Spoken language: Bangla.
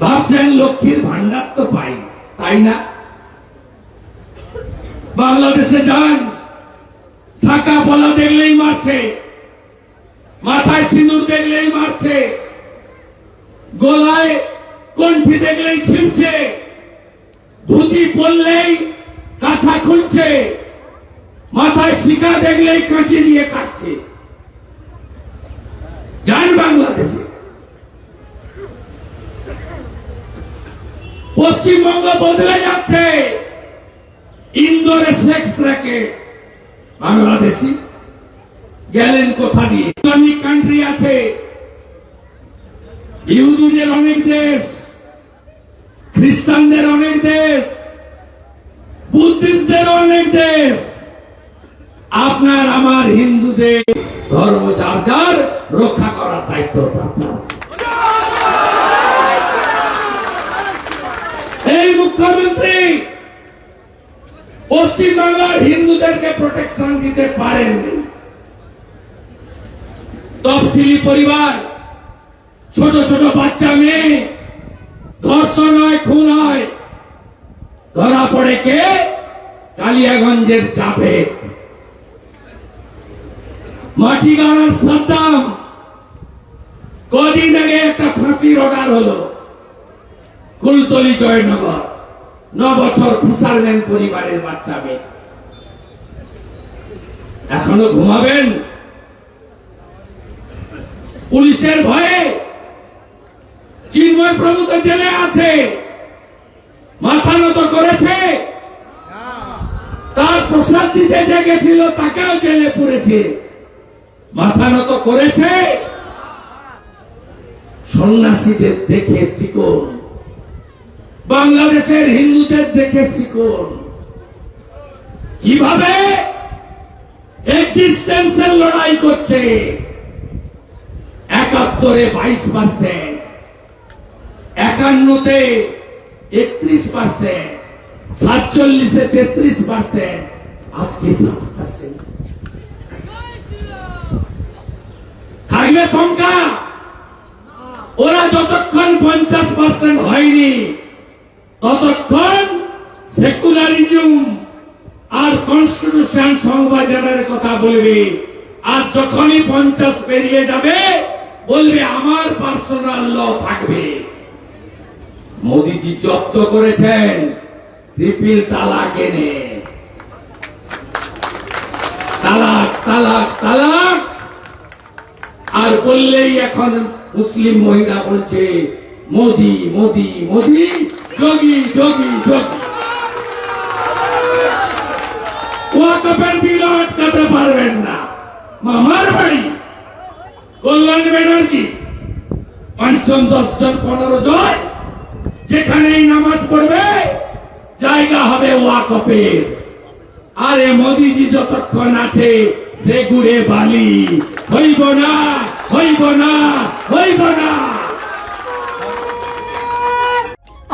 ভাবছেন লক্ষ্মীর ভান্ডার তো পাই, তাই না? বাংলাদেশে যান, শাখা পলা দেখলেই মারছে, মাথায় সিঁদুর দেখলেই মারছে, গলায় কণ্ঠি দেখলেই ছিঁড়ছে, ধুতি পরলেই কাছা খুলছে, মাথায় শিকা দেখলেই কাঁচি নিয়ে কাটছে। যান বাংলাদেশে। পশ্চিমবঙ্গ বদলে যাচ্ছে। ইন্দোরে সেক্স র্যাকেট বাংলাদেশি গেলেন কোথা দিয়ে? ইসলামিক কান্ট্রি আছে। ইহুদিদের অনেক দেশ, খ্রিস্টানদের অনেক দেশ, বুদ্ধিস্টদের অনেক দেশ। আপনার, আমার হিন্দুদের ধর্ম যার যার রক্ষা করার দায়িত্ব আপনার। পশ্চিমবাংলার হিন্দুদেরকে প্রোটেকশন দিতে পারেননি। তফসিলি পরিবার, ছোট ছোট বাচ্চা মেয়ে, ধর্ষণ হয়, খুন হয়, ধরা পড়ে কে? কালিয়াগঞ্জের জাভেদ। মাটিগাড়ার সাদ্দাম। কদিন আগে একটা ফাঁসির অর্ডার হলো। কুলতলি জয়নগর। ন বছর পরিবারের বাচ্চা এখনও ঘুমাবেন? পুলিশের ভয়ে চিন্ময় প্রভু তো জেলে আছে। মাথা নত করেছে। তার প্রসাদ দিতে যে গেছিল, তাকেও জেলে পড়েছে মাথা নত করেছে। সন্ন্যাসীদের দেখে শিকন বাংলাদেশের হিন্দুদের দেখে শিখুন। কীভাবে এক্সিস্টেন্সের লড়াই করছে? একাত্তরে বাইশ পার্সেন্ট একান্নতে একত্রিশ পার্সেন্ট সাতচল্লিশে তেত্রিশ পার্সেন্ট আজকে সাত পার্সেন্ট থাকবে সংখ্যা? ওরা যতক্ষণ পঞ্চাশ পার্সেন্ট হয়নি ততক্ষণ সেকুলারিজম আর কনস্টিটিউশন সংবিধানের কথা বলবে। আর যখনই পঞ্চাশ পেরিয়ে যাবে, বলবে আমার পার্সোনাল ল থাকবে। মোদিজি জব্দ করেছেন ট্রিপিল তালাক এনে। তালাক তালাক তালাক। আর বললেই এখন মুসলিম মহিলা বলছে, মোদি মোদি মোদি। যোগী যোগী যোগী ওয়াকফের বিল আটকাতে পারবেন না মামার বাড়ি কল্যাণ ব্যানার্জি পঞ্চম দশ জন পনেরো জন যেখানেই নামাজ পড়বে জায়গা হবে ওয়াকফের আরে মোদিজি যতক্ষণ আছে সে গুড়ে বালি হইব না হইব না হইব না